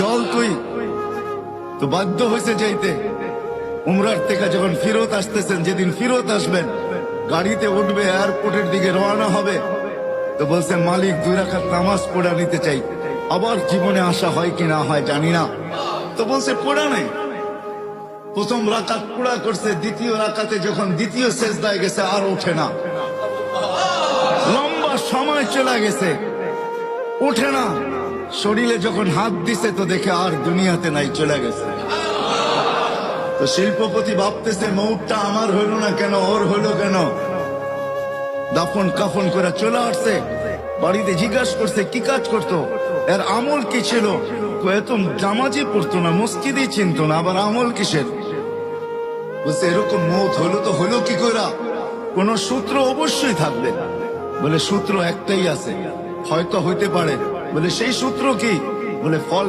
চল তুই। তো বাধ্য হয়েছে যাইতে। উমরার থেকে যখন ফিরত আসতেছেন, যেদিন ফিরত আসবেন, গাড়িতে উঠবে এয়ারপোর্টের দিকে রওনা হবে। তো বলছেন মালিক, দুই রাখাত নামাজ পড়া নিতে চাই। আবার জীবনে আসা হয় কি না হয় জানি না। তো বলছে, পড়া নেই। প্রথম রাকাত পুরা করছে, দ্বিতীয় রাকাতে যখন দ্বিতীয় শেষ দায় গেছে, আর ওঠে না। লম্বা সময় চলে গেছে। ওঠে না। শরীরে যখন হাত দিছে তো দেখে আর দুনিয়াতে নাই, চলে গেছে। তো শিল্পপতি ভাবতেছে, মৌটটা আমার হইল না কেন, ওর হইল কেন? দাফন কাফন করে চলে আসছে। বাড়িতে জিজ্ঞাসা করছে, কি কাজ করতো? এর আমল কি ছিল? এত জামাজি পড়তো না, মসজিদই চিনতো না, আবার আমল কিসের? বলছে, এরকম মৌত হলো তো হলো কি করা কোন সূত্র অবশ্যই থাকবে। বলে, সূত্র একটাই আছে, হয়তো হইতে পারে। বলে সেই সূত্র কি? বলে ফল